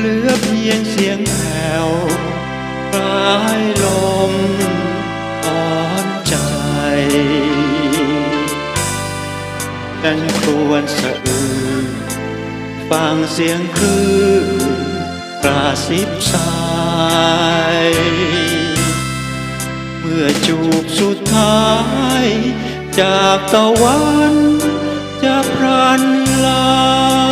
เหลือเพียงเสียงแผ่วปลายลมอ่อนใจ กันครวนสะอื้นฟังเสียงคลื่นกราสิบสาย เมื่อจูบสุดท้าย จากตะวันจะพรานลา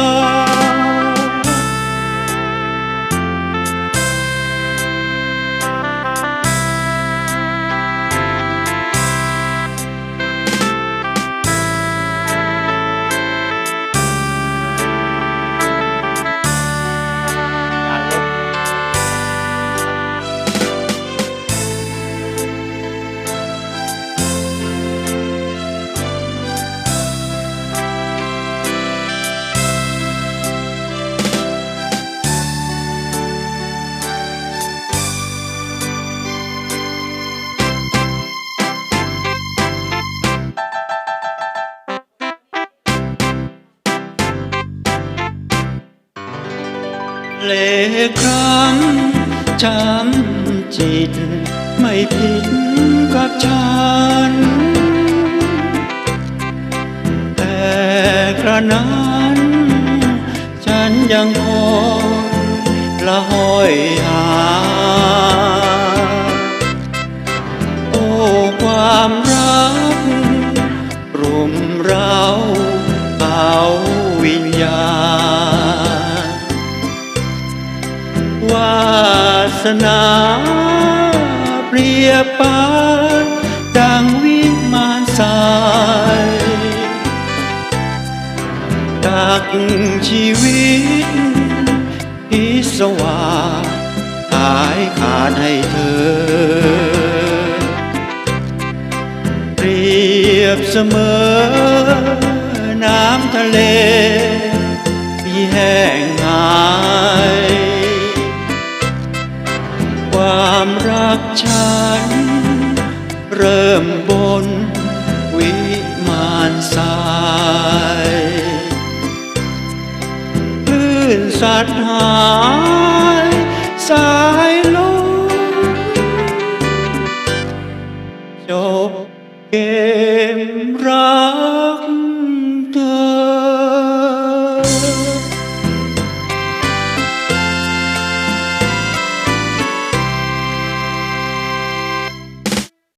เลครั้งช้ำจิต ไม่ผิดกับฉัน แต่กระนั้น ฉันยังคอยละห้อยหา วาสนาเปรียบปานดังวิมานสายตักชีวิตพิศวาสขายขาดให้เธอ เปรียบเสมอน้ำทะเล ความรักฉัน เริ่มบนวิมานสายคลื่นสัตว์หายสายลมจบเกมรัก